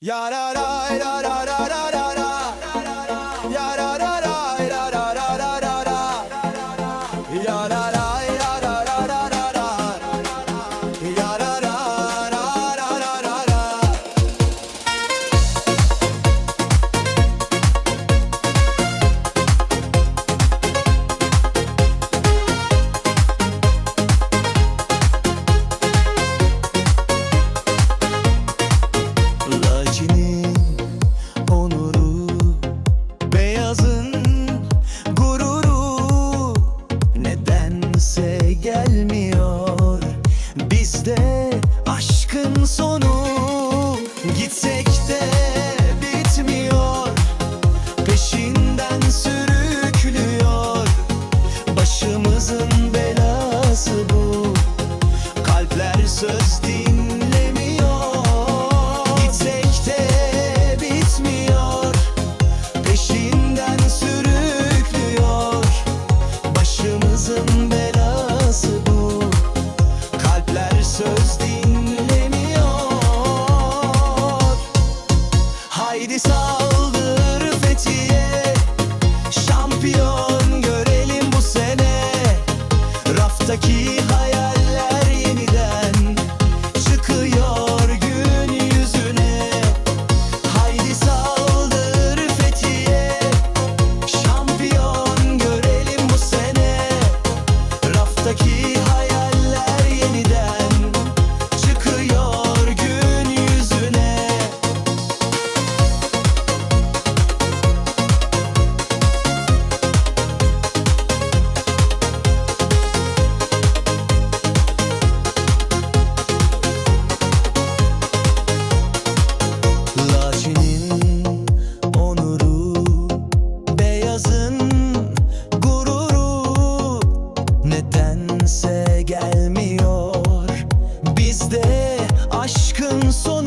Ya ra ra ra ra ra ra söz dinlemiyor. Gitsek bitmiyor. Peşinden sürüklüyor. Başımızın belası bu. Kalpler söz dinlemiyor. Haydi saldır Şampiyon görelim bu sene. Raftaki denizde aşkın son